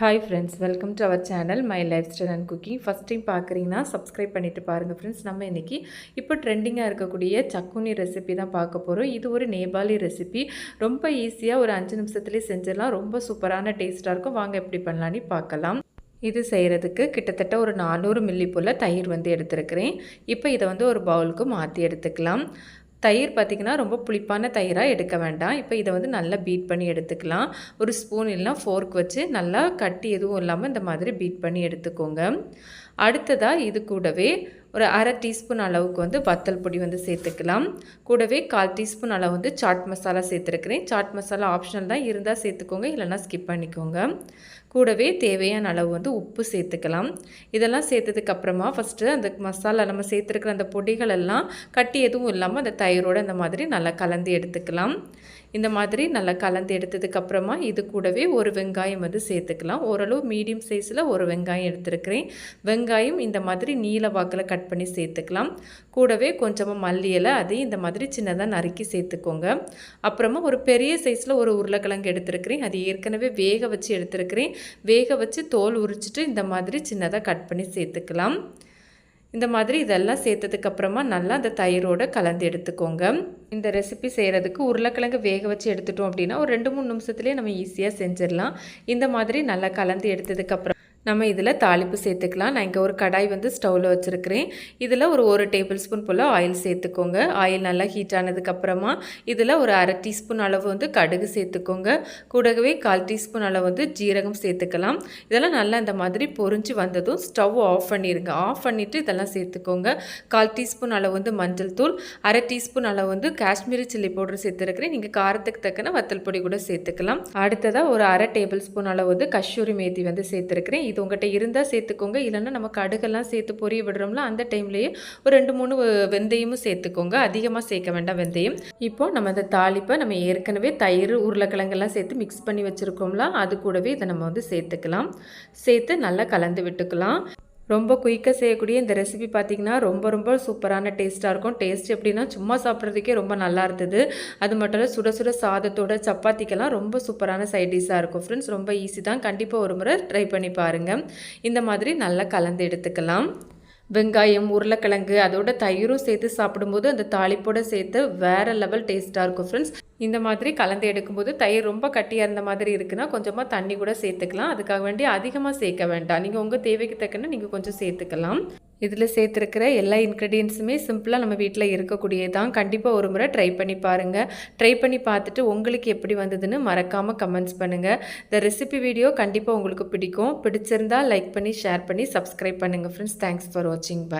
Hi friends welcome to our channel my life style and cooking first time பார்க்குறீங்கன்னா subscribe பண்ணிட்டு பாருங்கள் friends நம்ம இன்றைக்கி இப்போ ட்ரெண்டிங்காக இருக்கக்கூடிய சக்குனி ரெசிபி தான் பார்க்க போகிறோம் இது ஒரு நேபாளி ரெசிபி ரொம்ப ஈஸியாக ஒரு அஞ்சு நிமிஷத்துலேயே செஞ்சிடலாம். ரொம்ப சூப்பரான டேஸ்ட்டாக இருக்கும். வாங்க எப்படி பண்ணலான்னு பார்க்கலாம். இது செய்கிறதுக்கு கிட்டத்தட்ட ஒரு நானூறு மில்லி போல் தயிர் வந்து எடுத்துருக்கிறேன். இப்போ இதை வந்து ஒரு பவுலுக்கு மாற்றி எடுத்துக்கலாம். தயிர் பார்த்திங்கன்னா ரொம்ப புளிப்பான தயிராக எடுக்க வேண்டாம். இப்போ இதை வந்து நல்லா பீட் பண்ணி எடுத்துக்கலாம். ஒரு ஸ்பூன் இல்லைனா ஃபோர்க் வச்சு நல்லா கட்டி எதுவும் இல்லாமல் இந்த மாதிரி பீட் பண்ணி எடுத்துக்கோங்க. அடுத்ததாக இது கூடவே ஒரு அரை டீஸ்பூன் அளவுக்கு வந்து வத்தல் பொடி வந்து சேர்த்துக்கலாம். கூடவே கால் டீஸ்பூன் அளவு வந்து சாட் மசாலா சேர்த்துருக்கிறேன். சாட் மசாலா ஆப்ஷனல் தான். இருந்தால் சேர்த்துக்கோங்க. இல்லைனா ஸ்கிப் பண்ணிக்கோங்க. கூடவே தேவையான அளவு வந்து உப்பு சேர்த்துக்கலாம். இதெல்லாம் சேர்த்ததுக்கப்புறமா ஃபஸ்ட்டு அந்த மசாலா நம்ம சேர்த்துருக்கிற அந்த பொடிகள் எல்லாம் கட்டி எதுவும் இல்லாமல் அந்த தயிரோடு அந்த மாதிரி நல்லா கலந்து எடுத்துக்கலாம். இந்த மாதிரி நல்லா கலந்து எடுத்ததுக்கப்புறமா இது கூடவே ஒரு வெங்காயம் வந்து சேர்த்துக்கலாம். ஓரளவு மீடியம் சைஸில் ஒரு வெங்காயம் எடுத்துருக்கிறேன். வெங்காயம் இந்த மாதிரி நீல வாக்கில் கட் பண்ணி சேர்த்துக்கலாம். கூடவே கொஞ்சமாக மல்லி இலை அதையும் இந்த மாதிரி சின்னதாக நறுக்கி சேர்த்துக்கோங்க. அப்புறமா ஒரு பெரிய சைஸில் ஒரு உருளைக்கிழங்கு எடுத்துருக்கிறேன். அது ஏற்கனவே வேக வச்சு எடுத்துருக்கிறேன். வேக வச்சு தோல் உரிச்சிட்டு இந்த மாதிரி சின்னதாக கட் பண்ணி சேர்த்துக்கலாம். இந்த மாதிரி இதெல்லாம் சேர்த்ததுக்கப்புறமா நல்லா அந்த தயிரோடு கலந்து எடுத்துக்கோங்க. இந்த ரெசிபி செய்கிறதுக்கு உருளைக்கிழங்கு வேக வச்சு எடுத்துட்டோம் அப்படின்னா ஒரு ரெண்டு மூணு நிமிஷத்துலேயே நம்ம ஈஸியாக செஞ்சிடலாம். இந்த மாதிரி நல்லா கலந்து எடுத்ததுக்கப்புறம் நம்ம இதில் தாளிப்பு சேர்த்துக்கலாம். நான் இங்கே ஒரு கடாய் வந்து ஸ்டவ்வில் வச்சுருக்கிறேன். இதில் ஒரு ஒரு டேபிள் ஸ்பூன் போல் ஆயில் சேர்த்துக்கோங்க. ஆயில் நல்லா ஹீட் ஆனதுக்கப்புறமா இதில் ஒரு அரை டீஸ்பூன் அளவு வந்து கடுகு சேர்த்துக்கோங்க. கூடவே கால் டீஸ்பூன் அளவு வந்து ஜீரகம் சேர்த்துக்கலாம். இதெல்லாம் நல்லா இந்த மாதிரி பொறிஞ்சு வந்ததும் ஸ்டவ் ஆஃப் பண்ணிடுங்க ஆஃப் பண்ணிவிட்டு இதெல்லாம் சேர்த்துக்கோங்க. கால் டீஸ்பூன் அளவு வந்து மஞ்சள் தூள் அரை டீஸ்பூன் அளவு வந்து காஷ்மீரி சில்லி பவுடர் சேர்த்துருக்கிறேன். நீங்கள் காரத்துக்கு தக்கன வத்தல் பொடி கூட சேர்த்துக்கலாம். அடுத்ததாக ஒரு அரை டேபிள் ஸ்பூன் அளவு வந்து கஷூரி மேத்தி வந்து சேர்த்துருக்கிறேன். இது உங்கள்கிட்ட இருந்தால் சேர்த்துக்கோங்க. இல்லைன்னா நம்ம கடுகெல்லாம் சேர்த்து பொரிய விடுறோம்ல அந்த டைம்லேயே ஒரு ரெண்டு மூணு வெந்தயமும் சேர்த்துக்கோங்க. அதிகமாக சேர்க்க வேண்டாம் வெந்தயம். இப்போது நம்ம அந்த தாளிப்பை நம்ம ஏற்கனவே தயிர் உருளைக்கிழங்கெல்லாம் சேர்த்து மிக்ஸ் பண்ணி வச்சுருக்கோம்ல அது கூடவே இதை நம்ம வந்து சேர்த்துக்கலாம். சேர்த்து நல்லா கலந்து விட்டுக்கலாம். ரொம்ப குயிக்காக செய்யக்கூடிய இந்த ரெசிபி பார்த்திங்கன்னா ரொம்ப ரொம்ப சூப்பரான டேஸ்ட்டாக இருக்கும். டேஸ்ட் எப்படின்னா சும்மா சாப்பிட்றதுக்கே ரொம்ப நல்லா இருந்தது. அது மட்டும் இல்லை சுட சுட சாதத்தோட சப்பாத்திக்கெல்லாம் ரொம்ப சூப்பரான சைட் டிஷ்ஷாக இருக்கும். ஃப்ரெண்ட்ஸ் ரொம்ப ஈஸி தான். கண்டிப்பாக ஒரு முறை ட்ரை பண்ணி பாருங்கள் இந்த மாதிரி நல்லா கலந்து எடுத்துக்கலாம். வெங்காயம் உருளைக்கிழங்கு அதோட தயிரும் சேர்த்து சாப்பிடும்போது அந்த தாளிப்போடு சேர்த்து வேறு லெவல் டேஸ்ட்டாக இருக்கும் ஃப்ரெண்ட்ஸ் இந்த மாதிரி கலந்து எடுக்கும்போது தயிர் ரொம்ப கட்டியாக இருந்த மாதிரி இருக்குன்னா கொஞ்சமாக தண்ணி கூட சேர்த்துக்கலாம். அதுக்காக வேண்டி அதிகமாக சேர்க்க வேண்டாம். நீங்கள் உங்கள் தேவைக்கு தக்கன நீங்கள் கொஞ்சம் சேர்த்துக்கலாம். இதில் சேர்த்துருக்கிற எல்லா இன்க்ரீடியன்ஸுமே சிம்பிளாக நம்ம வீட்டில் இருக்கக்கூடியது தான் கண்டிப்பாக ஒரு முறை ட்ரை பண்ணி பாருங்கள் ட்ரை பண்ணி பார்த்துட்டு உங்களுக்கு எப்படி வந்ததுன்னு மறக்காமல் கமெண்ட்ஸ் பண்ணுங்கள் இந்த ரெசிபி வீடியோ கண்டிப்பாக உங்களுக்கு பிடிக்கும். பிடிச்சிருந்தால் லைக் பண்ணி ஷேர் பண்ணி சப்ஸ்கிரைப் பண்ணுங்கள் ஃப்ரெண்ட்ஸ் தேங்க்ஸ் ஃபார் வாட்சிங் பாய்